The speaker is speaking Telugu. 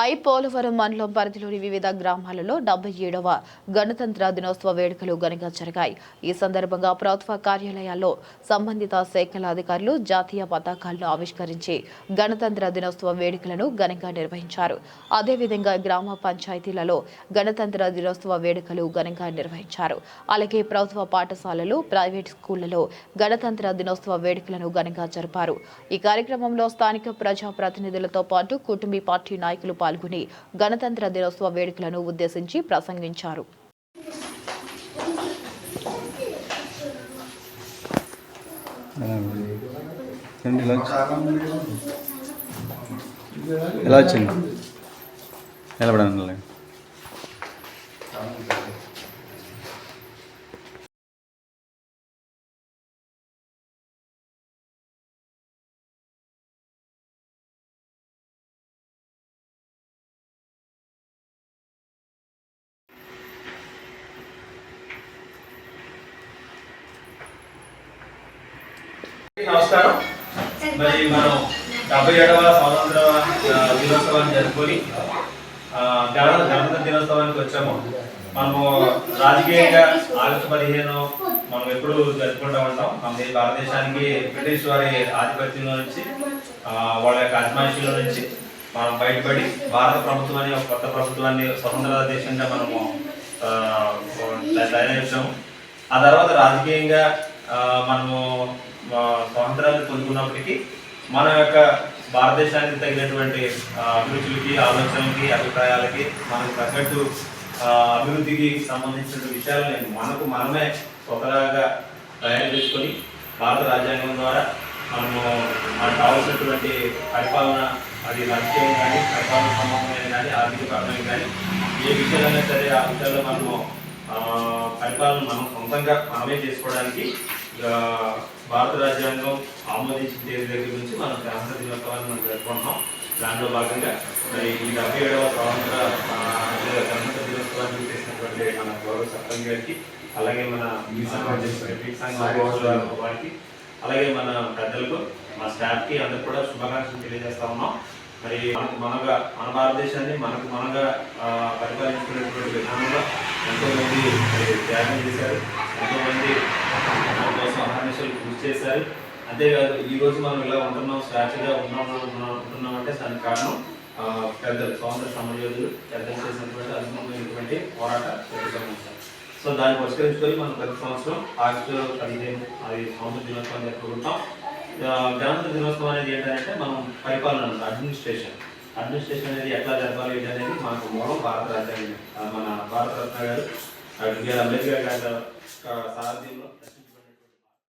ఐ పోలవరం మండలం పరిధిలోని వివిధ గ్రామాలలో డెబ్బై ఏడవ గణతంత్ర దినోత్సవ వేడుకలు ఘనంగా జరిగాయి. ఈ సందర్భంగా ప్రభుత్వ కార్యాలయాల్లో సంబంధిత శాఖల అధికారులు జాతీయ పతాకాలను ఆవిష్కరించి గణతంత్ర దినోత్సవ వేడుకలను ఘనంగా నిర్వహించారు. అదేవిధంగా గ్రామ పంచాయతీలలో గణతంత్ర దినోత్సవ వేడుకలు ఘనంగా నిర్వహించారు. అలాగే ప్రభుత్వ పాఠశాలలు ప్రైవేట్ స్కూళ్ళలో గణతంత్ర దినోత్సవ వేడుకలను ఘనంగా జరిపారు. ఈ కార్యక్రమంలో స్థానిక ప్రజా ప్రతినిధులతో పాటు కుటుంబీ పార్టీ నాయకులు పాల్గొని గణతంత్ర దినోత్సవ వేడుకలను ఉద్దేశించి ప్రసంగించారు. ఎలా వచ్చింది? నిలబడండి. నమస్కారం. మరి మనం డెబ్బై ఏడవ స్వాతంత్ర దినోత్సవాన్ని జరుపుకొని ఆ, గణతంత్ర దినోత్సవానికి వచ్చాము. మనము రాజకీయంగా ఆగస్టు పదిహేను మనం ఎప్పుడు జరుపుకుంటూ ఉంటాం. మన భారతదేశానికి బ్రిటిష్ వారి ఆధిపత్యంలో నుంచి వాళ్ళ యొక్క అజమాయిషీలో నుంచి మనం బయటపడి భారత ప్రభుత్వం అనే ఒక కొత్త ప్రభుత్వాన్ని స్వతంత్ర దేశంగా మనము తయారు చేసాము ఆ తర్వాత రాజకీయంగా మనము స్వాతంత్రాన్ని పొందుకున్నప్పటికీ మన యొక్క భారతదేశానికి తగినటువంటి అభిరుచులకి ఆలోచనలకి అభిప్రాయాలకి మనకు తగ్గట్టు అభివృద్ధికి సంబంధించిన విషయాలను మనకు మనమే స్వతహాగా తయారు చేసుకొని భారత రాజ్యాంగం ద్వారా మనము మనకు కావాల్సినటువంటి పరిపాలన అది రాజకీయం కానీ పరిపాలన సంబంధమైన కానీ ఆర్థిక పరమైన కానీ ఏ విషయాలైనా సరే ఆ విషయాల్లో మనము పరిపాలన మనం సొంతంగా మనమే చేసుకోవడానికి భారత రాజ్యాంగం ఆమోదించిన తేదీ దగ్గర నుంచి మనం గణతంత్ర దినోత్సవాన్ని మనం జరుపుకుంటున్నాం. దాంట్లో భాగంగా మరి ఈ డెబ్బై ఏడవ స్వాతంత్ర గణతంత్ర దినోత్సవాన్ని చేసినటువంటి మన గౌరవ సర్పంచ్ గారికి అలాగే మన వారికి అలాగే మన పెద్దలకు మా స్టాఫ్కి అందరికి కూడా శుభాకాంక్షలు తెలియజేస్తా ఉన్నాం. మరి మనకు మనగా మన భారతదేశాన్ని మనకు మనగా పరిపాలించుకునేటువంటి విధానంలో ఎంతో మంది త్యాగం చేశారు. ఎంతోమంది మన కోసం అహర్నిశలు కృషి చేశారు. అంతేకాదు ఈ రోజు మనం ఇలా ఉంటున్నాం స్వేచ్ఛగా ఉన్నాం ఉంటున్నాం అంటే దానికి కారణం పెద్దలు స్వాతంత్ర సమరయోధులు పెద్దలు చేసినటువంటి అద్భుతమైనటువంటి పోరాట ప్రతిష్టం సో దాన్ని పరిష్కరించుకొని మనం ప్రతి సంవత్సరం ఆగస్టు పదిహేను అది స్వాతంత్ర దినోత్సవం జరుపుకుంటాం గణతంత్ర దినోత్సవం అనేది ఏంటంటే మనం పరిపాలన అడ్మినిస్ట్రేషన్. అడ్మినిస్ట్రేషన్ అనేది ఎట్లా జరపాలి అనేది మనకు మూలం భారత రాజ్యాంగం. ఆ, మన భారత రత్న గారు డాక్టర్ బిఆర్ అంబేద్కర్ గారి ఆ, సారథ్యంలో